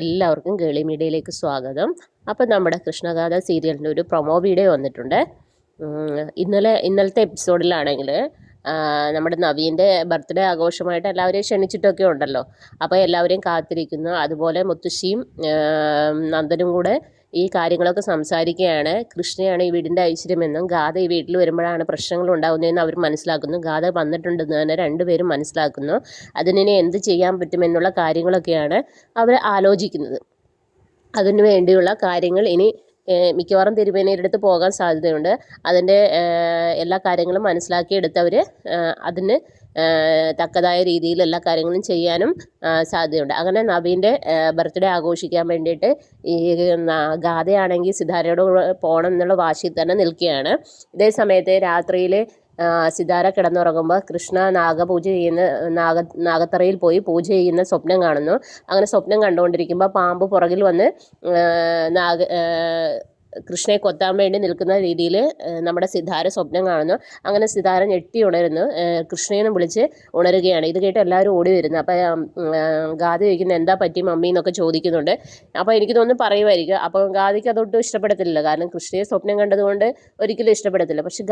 എല്ലാവർക്കും ഗേളി മീഡിയയിലേക്ക് സ്വാഗതം. അപ്പം നമ്മുടെ കൃഷ്ണഗാഥ സീരിയലിന്റെ ഒരു പ്രൊമോ വീഡിയോ വന്നിട്ടുണ്ട്. ഇന്നലെ ഇന്നലത്തെ എപ്പിസോഡിലാണെങ്കിൽ നമ്മുടെ നവീന്റെ ബർത്ത്ഡേ ആഘോഷമായിട്ട് എല്ലാവരെയും ക്ഷണിച്ചിട്ടൊക്കെ ഉണ്ടല്ലോ. അപ്പോൾ എല്ലാവരെയും കാത്തിരിക്കുന്നു. അതുപോലെ മുത്തശ്ശിയും നന്ദനും കൂടെ ഈ കാര്യങ്ങളൊക്കെ സംസാരിക്കുകയാണ്. കൃഷ്ണയാണ് ഈ വീടിന്റെ ഐശ്വര്യമെന്നും ഗാഥ ഈ വീട്ടിൽ വരുമ്പോഴാണ് പ്രശ്നങ്ങൾ ഉണ്ടാകുന്നതെന്ന് അവർ മനസ്സിലാക്കുന്നു. ഗാഥ വന്നിട്ടുണ്ടെന്ന് തന്നെ രണ്ടുപേരും മനസ്സിലാക്കുന്നു. അതിനെ എന്ത് ചെയ്യാൻ പറ്റുമെന്നുള്ള കാര്യങ്ങളൊക്കെയാണ് അവർ ആലോചിക്കുന്നത്. അതിനു വേണ്ടിയുള്ള കാര്യങ്ങൾ ഇനി മിക്കവാറും തിരുമേനിയുടെ പോകാൻ സാധ്യതയുണ്ട്. അതിന്റെ എല്ലാ കാര്യങ്ങളും മനസ്സിലാക്കിയെടുത്തവർ അതിന് ഏഹ്, തക്കതായ രീതിയിൽ എല്ലാ കാര്യങ്ങളും ചെയ്യാനും സാധ്യതയുണ്ട്. അങ്ങനെ നവീന്റെ ബർത്ത്ഡേ ആഘോഷിക്കാൻ വേണ്ടിയിട്ട് ഈ ഗാഥയാണെങ്കിൽ സിതാരയോട് പോകണം എന്നുള്ള വാശിയിൽ തന്നെ നിൽക്കുകയാണ്. ഇതേ സമയത്ത് രാത്രിയിൽ സിതാര കിടന്നുറങ്ങുമ്പോൾ കൃഷ്ണ നാഗപൂജ ചെയ്യുന്ന നാഗ നാഗത്തറയിൽ പോയി പൂജ ചെയ്യുന്ന സ്വപ്നം കാണുന്നു. അങ്ങനെ സ്വപ്നം കണ്ടുകൊണ്ടിരിക്കുമ്പോൾ പാമ്പ് പുറകിൽ വന്ന് നാഗ കൃഷ്ണയെ കൊത്താൻ വേണ്ടി നിൽക്കുന്ന രീതിയിൽ നമ്മുടെ സിതാര സ്വപ്നം കാണുന്നു. അങ്ങനെ സിതാര ഞെട്ടി ഉണരുന്നു. കൃഷ്ണയെന്നും വിളിച്ച് ഉണരുകയാണ്. ഇത് കേട്ട് എല്ലാവരും ഓടി വരുന്നു. അപ്പം ഗാദി ചോദിക്കുന്നത് എന്താ പറ്റി മമ്മി? എന്നൊക്കെ ചോദിക്കുന്നുണ്ട്. അപ്പോൾ എനിക്ക് തോന്നുന്നു പറയുമായിരിക്കും. അപ്പോൾ ഗാദിക്ക് അതൊട്ടും ഇഷ്ടപ്പെടത്തില്ല കാരണം കൃഷ്ണയെ സ്വപ്നം കണ്ടതുകൊണ്ട് ഒരിക്കലും ഇഷ്ടപ്പെടത്തില്ല. പക്ഷേ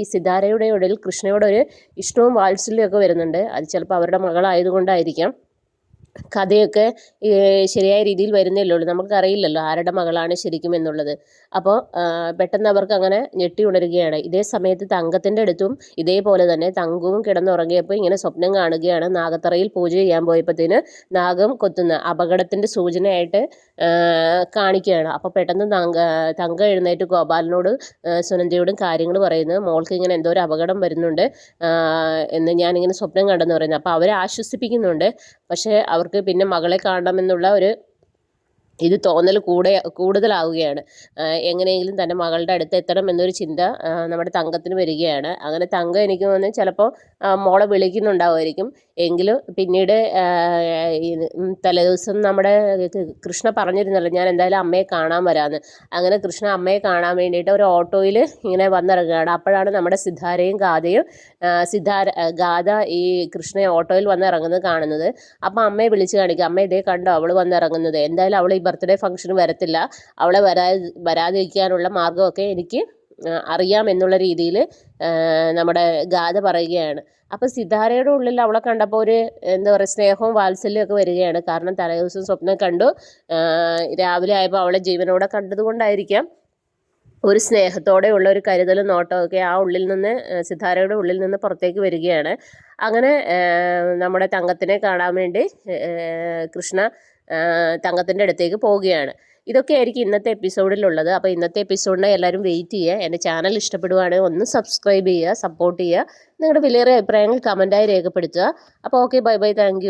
ഈ സിതാരയുടെ ഉള്ളിൽ കൃഷ്ണയോടൊരു ഇഷ്ടവും വാത്സല്യമൊക്കെ വരുന്നുണ്ട്. അത് ചിലപ്പോൾ അവരുടെ മകളായതുകൊണ്ടായിരിക്കാം. കഥയൊക്കെ ശരിയായ രീതിയിൽ വരുന്നില്ലേ ഉള്ളൂ. നമുക്കറിയില്ലല്ലോ ആരുടെ മകളാണ് ശരിക്കും എന്നുള്ളത്. അപ്പോൾ പെട്ടെന്ന് അവർക്ക് അങ്ങനെ ഞെട്ടി ഉണരുകയാണ്. ഇതേ സമയത്ത് തങ്കത്തിന്റെ അടുത്തും ഇതേപോലെ തന്നെ തങ്കവും കിടന്നുറങ്ങിയപ്പോൾ ഇങ്ങനെ സ്വപ്നം കാണുകയാണ്. നാഗത്തറയിൽ പൂജ ചെയ്യാൻ പോയപ്പോഴത്തേന് നാഗം കൊത്തുന്ന അപകടത്തിന്റെ സൂചനയായിട്ട് കാണിക്കുകയാണ്. അപ്പോൾ പെട്ടെന്ന് തങ്ക തങ്ക എഴുന്നേറ്റ് ഗോപാലനോട് സുനന്ദയോടും കാര്യങ്ങൾ പറയുന്നു. മോൾക്ക് ഇങ്ങനെ എന്തോ ഒരു അപകടം വരുന്നുണ്ട് എന്ന് ഞാനിങ്ങനെ സ്വപ്നം കണ്ടെന്ന് പറയുന്നത് അപ്പോൾ അവരെ ആശ്വസിപ്പിക്കുന്നുണ്ട്. പക്ഷേ അവർക്ക് പിന്നെ മകളെ കാണണമെന്നുള്ള ഒരു ഇത് തോന്നൽ കൂടെ കൂടുതലാവുകയാണ്. എങ്ങനെയെങ്കിലും തന്റെ മകളുടെ അടുത്ത് എത്തണം എന്നൊരു ചിന്ത നമ്മുടെ തങ്കത്തിന് വരികയാണ്. അങ്ങനെ തങ്കം എനിക്ക് തോന്നുന്നത് ചിലപ്പോൾ മോളെ വിളിക്കുന്നുണ്ടാവുമായിരിക്കും. എങ്കിലും പിന്നീട് തലേദിവസം നമ്മുടെ കൃഷ്ണ പറഞ്ഞിരുന്നല്ലോ ഞാൻ എന്തായാലും അമ്മയെ കാണാൻ വരാമെന്ന്. അങ്ങനെ കൃഷ്ണ അമ്മയെ കാണാൻ വേണ്ടിയിട്ട് ഒരു ഓട്ടോയിൽ ഇങ്ങനെ വന്നിറങ്ങുകയാണ്. അപ്പോഴാണ് നമ്മുടെ സിദ്ധാരയും ഗാഥയും സിദ്ധാര ഗാഥ ഈ കൃഷ്ണയെ ഓട്ടോയിൽ വന്നിറങ്ങുന്നത് കാണുന്നത്. അപ്പം അമ്മയെ വിളിച്ച് കാണിക്കുക അമ്മ ഇതേ കണ്ടോ അവൾ വന്നിറങ്ങുന്നത്. എന്തായാലും അവൾ ഈ ബർത്ത്ഡേ ഫംഗ്ഷന് വരത്തില്ല. അവളെ വരാ വരാതിരിക്കാനുള്ള മാർഗമൊക്കെ എനിക്ക് അറിയാം എന്നുള്ള രീതിയിൽ നമ്മുടെ ഗാഥ പറയുകയാണ്. അപ്പോൾ സിതാരയുടെ ഉള്ളിൽ അവളെ കണ്ടപ്പോൾ ഒരു എന്താ പറയുക സ്നേഹവും വാത്സല്യമൊക്കെ വരികയാണ്. കാരണം തലേദിവസം സ്വപ്നം കണ്ടു. രാവിലെ ആയപ്പോൾ അവളെ ജീവനോടെ കണ്ടതുകൊണ്ടായിരിക്കാം ഒരു സ്നേഹത്തോടെയുള്ള ഒരു കരുതലും നോട്ടമൊക്കെ ആ ഉള്ളിൽ നിന്ന് സിതാരയുടെ ഉള്ളിൽ നിന്ന് പുറത്തേക്ക് വരികയാണ്. അങ്ങനെ നമ്മുടെ തങ്കത്തിനെ കാണാൻ വേണ്ടി കൃഷ്ണ തങ്കത്തിന്റെ അടുത്തേക്ക് പോവുകയാണ്. ഇതൊക്കെ ആയിരിക്കും ഇന്നത്തെ എപ്പിസോഡിലുള്ളത്. അപ്പോൾ ഇന്നത്തെ എപ്പിസോഡിനെ എല്ലാവരും വെയിറ്റ് ചെയ്യുക. എന്റെ ചാനൽ ഇഷ്ടപ്പെടുവാണെങ്കിൽ ഒന്ന് സബ്സ്ക്രൈബ് ചെയ്യുക സപ്പോർട്ട് ചെയ്യുക. നിങ്ങളുടെ വിലയേറിയ അഭിപ്രായങ്ങൾ കമന്റായി രേഖപ്പെടുത്തുക. അപ്പോൾ ഓക്കെ ബൈ ബൈ താങ്ക്